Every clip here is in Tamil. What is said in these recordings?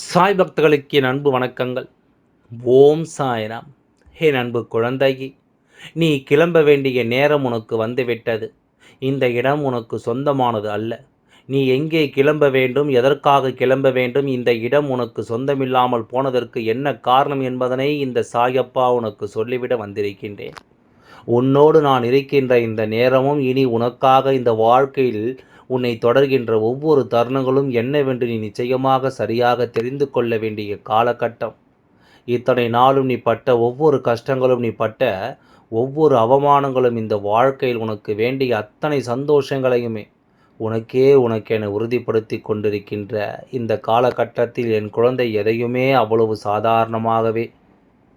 சாய் பக்தர்களுக்கு என் அன்பு வணக்கங்கள். ஓம் சாய்ராம். என் அன்பு குழந்தையே நீ கிளம்ப வேண்டிய நேரம் உனக்கு வந்துவிட்டது. இந்த இடம் உனக்கு சொந்தமானது அல்ல. நீ எங்கே கிளம்ப வேண்டும் எதற்காக கிளம்ப வேண்டும் இந்த இடம் உனக்கு சொந்தமில்லாமல் போனதற்கு என்ன காரணம் என்பதனை இந்த சாயப்பா உனக்கு சொல்லிவிட வந்திருக்கின்றேன். உன்னோடு நான் இருக்கின்ற இந்த நேரமும் இனி உனக்காக இந்த வாழ்க்கையில் உன்னை தொடர்கின்ற ஒவ்வொரு தருணங்களும் என்னவென்று நீ நிச்சயமாக சரியாக தெரிந்து கொள்ள வேண்டிய காலகட்டம். இத்தனை நாளும் நீ பட்ட ஒவ்வொரு கஷ்டங்களும் நீ பட்ட ஒவ்வொரு அவமானங்களும் இந்த வாழ்க்கையில் உனக்கு வேண்டிய அத்தனை சந்தோஷங்களையுமே உனக்கே உனக்கென உறுதிப்படுத்தி கொண்டிருக்கின்ற இந்த காலகட்டத்தில் என் குழந்தை எதையுமே அவ்வளவு சாதாரணமாகவே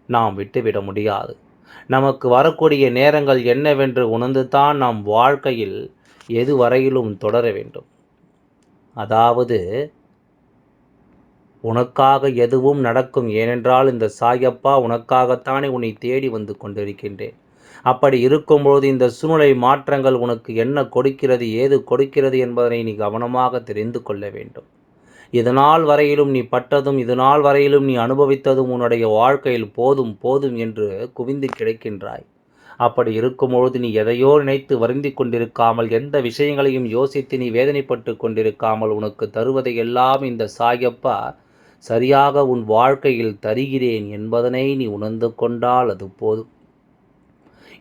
நாம் விட்டுவிட முடியாது. நமக்கு வரக்கூடிய நேரங்கள் என்னவென்று உணர்ந்து தான் நாம் வாழ்க்கையில் எது வரையிலும் தொடர வேண்டும். அதாவது உனக்காக எதுவும் நடக்கும் ஏனென்றால் இந்த சாயப்பா உனக்காகத்தானே உன்னை தேடி வந்து கொண்டிருக்கின்றேன். அப்படி இருக்கும்போது இந்த சூழ்நிலை மாற்றங்கள் உனக்கு என்ன கொடுக்கிறது ஏது கொடுக்கிறது என்பதனை நீ கவனமாக தெரிந்து கொள்ள வேண்டும். இதனால் வரையிலும் நீ பட்டதும் இதனால் வரையிலும் நீ அனுபவித்ததும் உன்னுடைய வாழ்க்கையில் போதும் போதும் என்று குவிந்து கிடைக்கின்றாய். அப்படி இருக்கும்பொழுது நீ எதையோ நினைத்து வருந்தி கொண்டிருக்காமல் எந்த விஷயங்களையும் யோசித்து நீ வேதனைப்பட்டு கொண்டிருக்காமல் உனக்கு தருவதை எல்லாம் இந்த சாயப்பா சரியாக உன் வாழ்க்கையில் தருகிறேன் என்பதனை நீ உணர்ந்து கொண்டால் அது போதும்.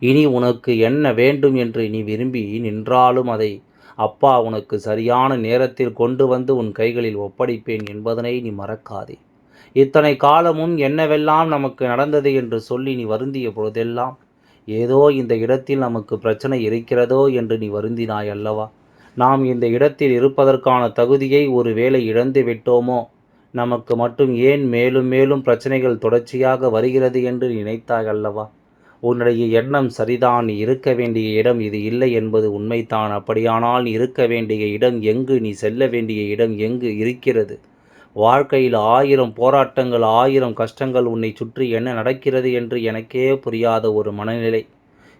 இனி உனக்கு என்ன வேண்டும் என்று நீ விரும்பி நின்றாலும் அதை அப்பா உனக்கு சரியான நேரத்தில் கொண்டு வந்து உன் கைகளில் ஒப்படைப்பேன் என்பதனை நீ மறக்காதே. இத்தனை காலமும் என்னவெல்லாம் நமக்கு நடந்தது என்று சொல்லி நீ வருந்திய பொழுதெல்லாம் ஏதோ இந்த இடத்தில் நமக்கு பிரச்சனை இருக்கிறதோ என்று நீ வருந்தினாய் அல்லவா நாம் இந்த இடத்தில் இருப்பதற்கான தகுதியை ஒருவேளை இழந்து விட்டோமோ? நமக்கு மட்டும் ஏன் மேலும் மேலும் பிரச்சனைகள் தொடர்ச்சியாக வருகிறது என்று நினைத்தாய் அல்லவா உன்னுடைய எண்ணம் சரிதான் நீ இருக்க வேண்டிய இடம் இது இல்லை என்பது உண்மைதான். அப்படியானால் நீ இருக்க வேண்டிய இடம் எங்கு? நீ செல்ல வேண்டிய இடம் எங்கு இருக்கிறது? வாழ்க்கையில் ஆயிரம் போராட்டங்கள் ஆயிரம் கஷ்டங்கள் உன்னை சுற்றி என்ன நடக்கிறது என்று எனக்கே புரியாத ஒரு மனநிலை.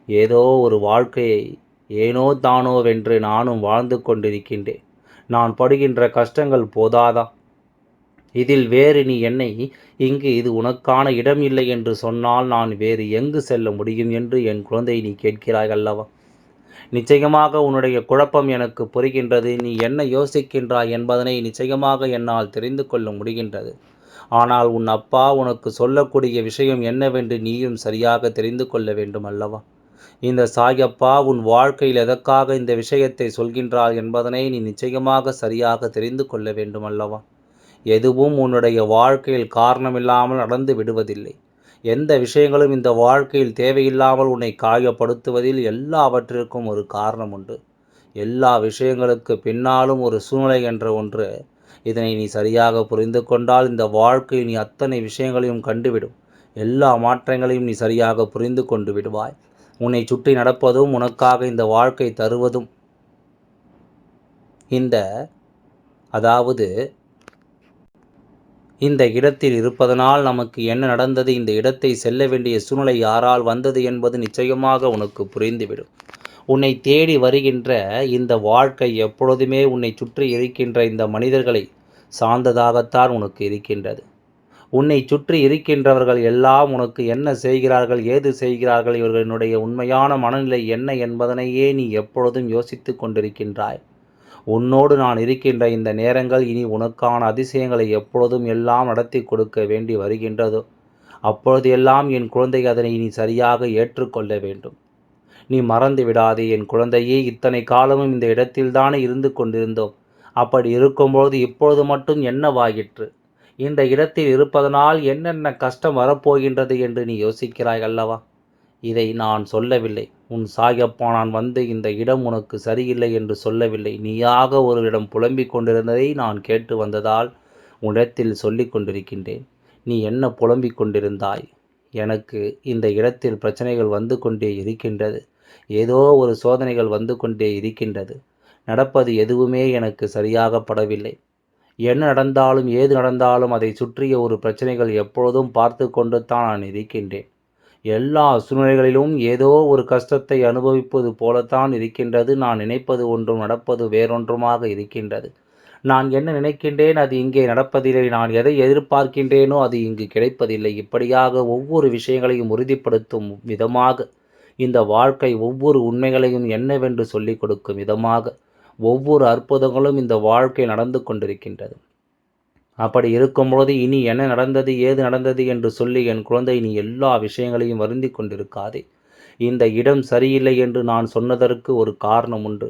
ஏதோ ஒரு வாழ்க்கையை ஏனோ தானோ வென்று நானும் வாழ்ந்து கொண்டிருக்கின்றேன். நான் படுகின்ற கஷ்டங்கள் போதாதா? இதில் வேறு நீ என்னை இங்கு இது உனக்கான இடம் இல்லை என்று சொன்னால் நான் வேறு எங்கு செல்ல முடியும் என்று என் குழந்தை நீ கேட்கிறாய் அல்லவா? நிச்சயமாக உன்னுடைய குழப்பம் எனக்கு புரிகின்றது நீ என்ன யோசிக்கின்றாய் என்பதனை நிச்சயமாக என்னால் தெரிந்து கொள்ள முடிகின்றது. ஆனால் உன் அப்பா உனக்கு சொல்லக்கூடிய விஷயம் என்னவென்று நீயும் சரியாக தெரிந்து கொள்ள வேண்டும் அல்லவா? இந்த சாயப்பா உன் வாழ்க்கையில் எதற்காக இந்த விஷயத்தை சொல்கின்றார் என்பதனை நீ நிச்சயமாக சரியாக தெரிந்து கொள்ள வேண்டும் அல்லவா? எதுவும் உன்னுடைய வாழ்க்கையில் காரணமில்லாமல் நடந்து விடுவதில்லை. எந்த விஷயங்களும் இந்த வாழ்க்கையில் தேவையில்லாமல் உன்னை காயப்படுத்துவதில் எல்லாவற்றிற்கும் ஒரு காரணம் உண்டு. எல்லா விஷயங்களுக்கு பின்னாலும் ஒரு சூழ்நிலை என்ற ஒன்று. இதனை நீ சரியாக புரிந்து கொண்டால் இந்த வாழ்க்கையில் நீ அத்தனை விஷயங்களையும் கண்டுவிடும். எல்லா மாற்றங்களையும் நீ சரியாக புரிந்து கொண்டு விடுவாய். உன்னை சுற்றி நடப்பதும் உனக்காக இந்த வாழ்க்கை தருவதும். இந்த அதாவது இந்த இடத்தில் இருப்பதனால் நமக்கு என்ன நடந்தது? இந்த இடத்தை செல்ல வேண்டிய சூழ்நிலை யாரால் வந்தது என்பது நிச்சயமாக உனக்கு புரிந்துவிடும். உன்னை தேடி வருகின்ற இந்த வாழ்க்கை எப்பொழுதுமே உன்னை சுற்றி இருக்கின்ற இந்த மனிதர்களை சார்ந்ததாகத்தான் உனக்கு இருக்கின்றது. உன்னை சுற்றி இருக்கின்றவர்கள் எல்லாம் உனக்கு என்ன செய்கிறார்கள்? ஏது செய்கிறார்கள்? இவர்களினுடைய உண்மையான மனநிலை என்ன என்பதனையே நீ எப்பொழுதும் யோசித்து கொண்டிருக்கின்றாய். உன்னோடு நான் இருக்கின்ற இந்த நேரங்கள் இனி உனக்கான அதிசயங்களை எப்பொழுதும் எல்லாம் நடத்தி கொடுக்க வேண்டி வருகின்றதோ. அப்பொழுது எல்லாம் என் குழந்தை அதனை இனி சரியாக ஏற்றுக்கொள்ள வேண்டும். நீ மறந்து விடாதே என் குழந்தையே இத்தனை காலமும் இந்த இடத்தில்தானே இருந்து கொண்டிருந்தோம். அப்படி இருக்கும்பொழுது இப்பொழுது மட்டும் என்னவாயிற்று? இந்த இடத்தில் இருப்பதனால் என்னென்ன கஷ்டம் வரப்போகின்றது என்று நீ யோசிக்கிறாய் அல்லவா? இதை நான் சொல்லவில்லை. உன் சாயப்பா நான் வந்து இந்த இடம் உனக்கு சரியில்லை என்று சொல்லவில்லை. நீயாக ஒரு இடம் புலம்பிக் கொண்டிருந்ததை நான் கேட்டு வந்ததால் உன்னிடத்தில் சொல்லி கொண்டிருக்கின்றேன். நீ என்ன புலம்பிக் கொண்டிருந்தாய்? எனக்கு இந்த இடத்தில் பிரச்சனைகள் வந்து கொண்டே இருக்கின்றது. ஏதோ ஒரு சோதனைகள் வந்து கொண்டே இருக்கின்றது. நடப்பது எதுவுமே எனக்கு சரியாக படவில்லை என்ன நடந்தாலும் ஏது நடந்தாலும் அதை சுற்றிய ஒரு பிரச்சனைகள் எப்பொழுதும் பார்த்து கொண்டு தான் நான் இருக்கின்றேன். எல்லா சூழ்நிலைகளிலும் ஏதோ ஒரு கஷ்டத்தை அனுபவிப்பது போலத்தான் இருக்கின்றது. நான் நினைப்பது ஒன்றும் நடப்பது வேறொன்றுமாக இருக்கின்றது. நான் என்ன நினைக்கின்றேன்? அது இங்கே நடப்பதில்லை. நான் எதை எதிர்பார்க்கின்றேனோ அது இங்கு கிடைப்பதில்லை. இப்படியாக ஒவ்வொரு விஷயங்களையும் உறுதிப்படுத்தும் விதமாக இந்த வாழ்க்கை ஒவ்வொரு உண்மைகளையும் என்னவென்று சொல்லிக் கொடுக்கும் விதமாக ஒவ்வொரு அற்புதங்களும் இந்த வாழ்க்கை நடந்து கொண்டிருக்கின்றது. அப்படி இருக்கும்பொழுது இனி என்ன நடந்தது ஏது நடந்தது என்று சொல்லி என் குழந்தை நீ எல்லா விஷயங்களையும் வருந்தி கொண்டிருக்காதே. இந்த இடம் சரியில்லை என்று நான் சொன்னதற்கு ஒரு காரணம் உண்டு.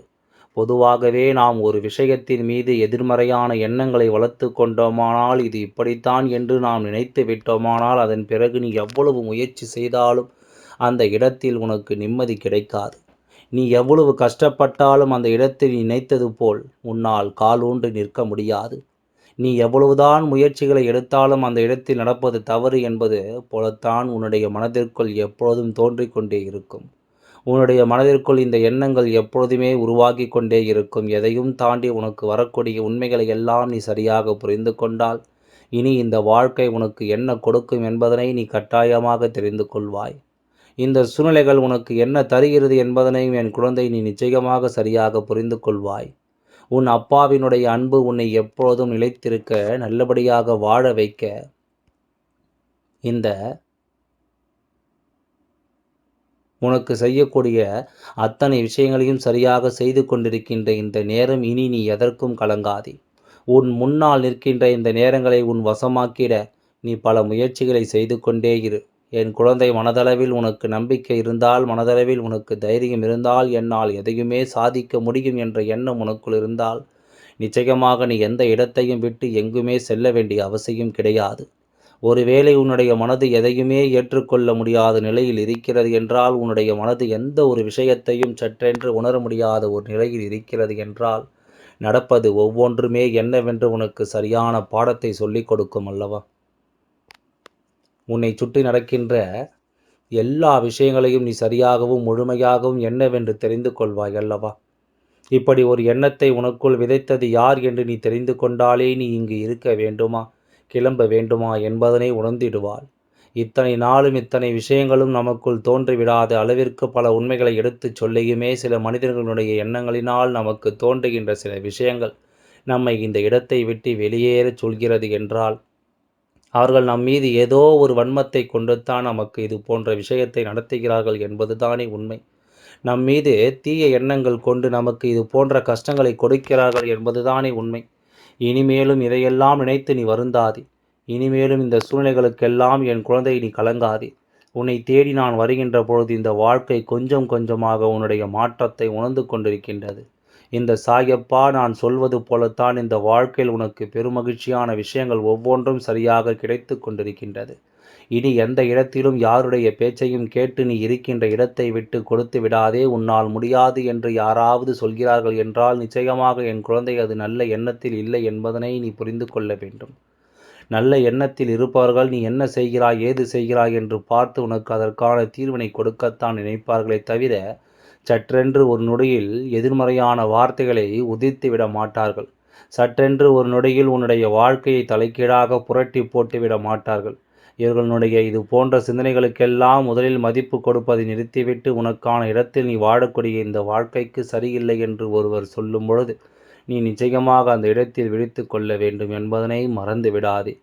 பொதுவாகவே நாம் ஒரு விஷயத்தின் மீது எதிர்மறையான எண்ணங்களை வளர்த்து கொண்டோமானால் இது இப்படித்தான் என்று நாம் நினைத்து விட்டோமானால் அதன் பிறகு நீ எவ்வளவு முயற்சி செய்தாலும் அந்த இடத்தில் உனக்கு நிம்மதி கிடைக்காது. நீ எவ்வளவு கஷ்டப்பட்டாலும் அந்த இடத்தில் நினைத்தது போல் உன்னால் காலூன்று நிற்க முடியாது. நீ எவ்வளவுதான் முயற்சிகளை எடுத்தாலும் அந்த இடத்தில் நடப்பது தவறு என்பது போலத்தான் உன்னுடைய மனதிற்குள் எப்பொழுதும் தோன்றிக் கொண்டே இருக்கும். உன்னுடைய மனதிற்குள் இந்த எண்ணங்கள் எப்பொழுதுமே உருவாகி கொண்டே இருக்கும். எதையும் தாண்டி உனக்கு வரக்கூடிய உண்மைகளை எல்லாம் நீ சரியாக புரிந்து கொண்டால் இனி இந்த வாழ்க்கை உனக்கு என்ன கொடுக்கும் என்பதனை நீ கட்டாயமாக தெரிந்து கொள்வாய். இந்த சூழ்நிலைகள் உனக்கு என்ன தருகிறது என்பதனையும் என் குழந்தை நீ நிச்சயமாக சரியாக புரிந்து கொள்வாய். உன் அப்பாவினுடைய அன்பு உன்னை எப்பொழுதும் நிலைத்திருக்க நல்லபடியாக வாழ வைக்க. இந்த உனக்கு செய்யக்கூடிய அத்தனை விஷயங்களையும் சரியாக செய்து கொண்டிருக்கின்ற இந்த நேரம் இனி நீ எதற்கும் கலங்காதே. உன் முன்னால் நிற்கின்ற இந்த நேரங்களை உன் வசமாக்கிட நீ பல முயற்சிகளை செய்து கொண்டே இரு. என் குழந்தை மனதளவில் உனக்கு நம்பிக்கை இருந்தால் மனதளவில் உனக்கு தைரியம் இருந்தால் என்னால் எதையுமே சாதிக்க முடியும் என்ற எண்ணம் உனக்குள் இருந்தால் நிச்சயமாக நீ எந்த இடத்தையும் விட்டு எங்குமே செல்ல வேண்டிய அவசியம் கிடையாது. ஒருவேளை உன்னுடைய மனது எதையுமே ஏற்றுக்கொள்ள முடியாத நிலையில் இருக்கிறது என்றால் உன்னுடைய மனது எந்த ஒரு விஷயத்தையும் சற்றென்று உணர முடியாத ஒரு நிலையில் இருக்கிறது என்றால் நடப்பது ஒவ்வொன்றுமே என்னவென்று உனக்கு சரியான பாடத்தை சொல்லிக் கொடுக்கும் அல்லவா? உன்னை சுற்றி நடக்கின்ற எல்லா விஷயங்களையும் நீ சரியாகவும் முழுமையாகவும் என்னவென்று தெரிந்து கொள்வாய் அல்லவா? இப்படி ஒரு எண்ணத்தை உனக்குள் விதைத்தது யார் என்று நீ தெரிந்து கொண்டாலே நீ இங்கு இருக்க வேண்டுமா கிளம்ப வேண்டுமா என்பதனை உணர்ந்திடுவாள். இத்தனை நாளும் இத்தனை விஷயங்களும் நமக்குள் தோன்றிவிடாத அளவிற்கு பல உண்மைகளை எடுத்துச் சொல்லியுமே சில மனிதர்களுடைய எண்ணங்களினால் நமக்கு தோன்றுகின்ற சில விஷயங்கள் நம்மை இந்த இடத்தை விட்டு வெளியேறச் சொல்கிறது என்றால் அவர்கள் நம் மீது ஏதோ ஒரு வன்மத்தை கொண்டுத்தான் நமக்கு இது போன்ற விஷயத்தை நடத்துகிறார்கள் என்பதுதானே உண்மை. நம் மீது தீய எண்ணங்கள் கொண்டு நமக்கு இது போன்ற கஷ்டங்களை கொடுக்கிறார்கள் என்பதுதானே உண்மை. இனிமேலும் இதையெல்லாம் நினைத்து நீ வருந்தாதே. இனிமேலும் இந்த சூழ்நிலைகளுக்கெல்லாம் என் குழந்தை நீ கலங்காதே. உன்னை தேடி நான் வருகின்ற பொழுது இந்த வாழ்க்கை கொஞ்சம் கொஞ்சமாக உன்னுடைய மாற்றத்தை உணர்ந்து கொண்டிருக்கின்றது. இந்த சாயப்பா நான் சொல்வது போலத்தான் இந்த வாழ்க்கையில் உனக்கு பெருமகிழ்ச்சியான விஷயங்கள் ஒவ்வொன்றும் சரியாக கிடைத்து கொண்டிருக்கின்றது. இனி எந்த இடத்திலும் யாருடைய பேச்சையும் கேட்டு நீ இருக்கின்ற இடத்தை விட்டு கொடுத்து விடாதே. உன்னால் முடியாது என்று யாராவது சொல்கிறார்கள் என்றால் நிச்சயமாக என் குழந்தை அது நல்ல எண்ணத்தில் இல்லை என்பதனை நீ புரிந்து கொள்ள வேண்டும். நல்ல எண்ணத்தில் இருப்பவர்கள் நீ என்ன செய்கிறாய் ஏது செய்கிறாய் என்று பார்த்து உனக்கு அதற்கான தீர்வினை கொடுக்கத்தான் நினைப்பார்களே தவிர சற்றென்று ஒரு நொடியில் எதிர்மறையான வார்த்தைகளை உதித்து விட மாட்டார்கள். சற்றென்று ஒரு நொடியில் உன்னுடைய வாழ்க்கையை தலைக்கீழாக புரட்டி போட்டுவிட மாட்டார்கள். இவர்களுடைய இது போன்ற சிந்தனைகளுக்கெல்லாம் முதலில் மதிப்பு கொடுப்பதை நிறுத்திவிட்டு உனக்கான இடத்தில் நீ வாழக்கூடிய இந்த வாழ்க்கைக்கு சரியில்லை என்று ஒருவர் சொல்லும் பொழுது நீ நிச்சயமாக அந்த இடத்தில் விழித்து கொள்ள வேண்டும் என்பதனை மறந்து விடாதே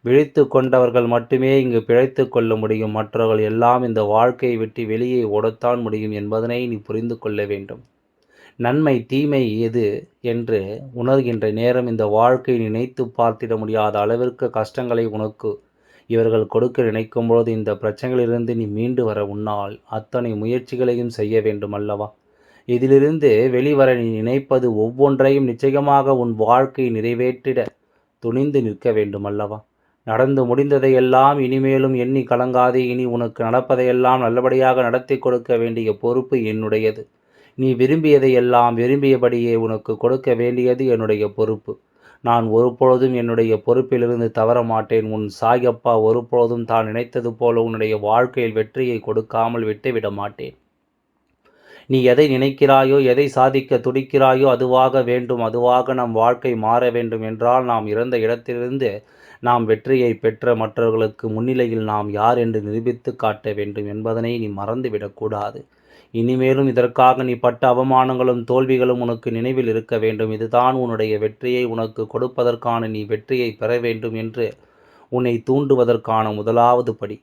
விழித்து கொண்டவர்கள் மட்டுமே இங்கு பிழைத்து கொள்ள முடியும். மற்றவர்கள் எல்லாம் இந்த வாழ்க்கையை விட்டு வெளியே ஓடத்தான் முடியும் என்பதனை நீ புரிந்து கொள்ள வேண்டும். நன்மை தீமை எது என்று உணர்கின்ற நேரம் இந்த வாழ்க்கையை நினைத்து பார்த்திட முடியாத அளவிற்கு கஷ்டங்களை உனக்கு இவர்கள் கொடுக்க நினைக்கும் பொழுது இந்த பிரச்சனைகளிலிருந்து நீ மீண்டு வர உன்னால் அத்தனை முயற்சிகளையும் செய்ய வேண்டும் அல்லவா? இதிலிருந்து வெளிவர நீ நினைப்பது ஒவ்வொன்றையும் நிச்சயமாக உன் வாழ்க்கை நிறைவேற்றிட துணிந்து நிற்க வேண்டும் அல்லவா? நடந்து முடிந்ததையெல்லாம் இனிமேலும் எண்ணி கலங்காதே. இனி உனக்கு நடப்பதையெல்லாம் நல்லபடியாக நடத்தி கொடுக்க வேண்டிய பொறுப்பு என்னுடையது. நீ விரும்பியதையெல்லாம் விரும்பியபடியே உனக்கு கொடுக்க வேண்டியது என்னுடைய பொறுப்பு. நான் ஒருபொழுதும் என்னுடைய பொறுப்பிலிருந்து தவற மாட்டேன். உன் சாயப்பா ஒருபொழுதும் தான் நினைத்தது போல உன்னுடைய வாழ்க்கையில் வெற்றியை கொடுக்காமல் விட்டுவிட மாட்டேன். நீ எதை நினைக்கிறாயோ எதை சாதிக்க துடிக்கிறாயோ அதுவாக வேண்டும். அதுவாக நம் வாழ்க்கை மாற வேண்டும் என்றால் நாம் இறந்த இடத்திலிருந்து நாம் வெற்றியை பெற்ற மற்றவர்களுக்கு முன்னிலையில் நாம் யார் என்று நிரூபித்து காட்ட வேண்டும் என்பதனை நீ மறந்துவிடக்கூடாது இனிமேலும் இதற்காக நீ பட்ட அவமானங்களும் தோல்விகளும் உனக்கு நினைவில் இருக்க வேண்டும். இதுதான் உன்னுடைய வெற்றியை உனக்கு கொடுப்பதற்கான நீ வெற்றியை பெற வேண்டும் என்று உன்னை தூண்டுவதற்கான முதலாவது படி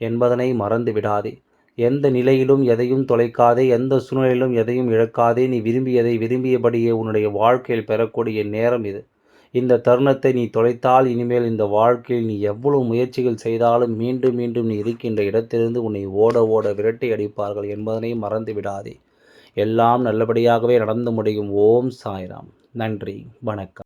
என்பதனை மறந்து விடாதே எந்த நிலையிலும் எதையும் தொலைக்காதே. எந்த சூழ்நிலையிலும் எதையும் இழக்காதே. நீ விரும்பியதை விரும்பியபடியே உன்னுடைய வாழ்க்கையில் பெறக்கூடிய நேரம் இது. இந்த தருணத்தை நீ தொலைத்தால் இனிமேல் இந்த வாழ்க்கையில் நீ எவ்வளவு முயற்சிகள் செய்தாலும் மீண்டும் மீண்டும் நீ இருக்கின்ற இடத்திலிருந்து உன்னை ஓட ஓட விரட்டி அடிப்பார்கள் என்பதனை மறந்து விடாதே. எல்லாம் நல்லபடியாகவே நடந்து முடியும். ஓம் சாய்ராம். நன்றி. வணக்கம்.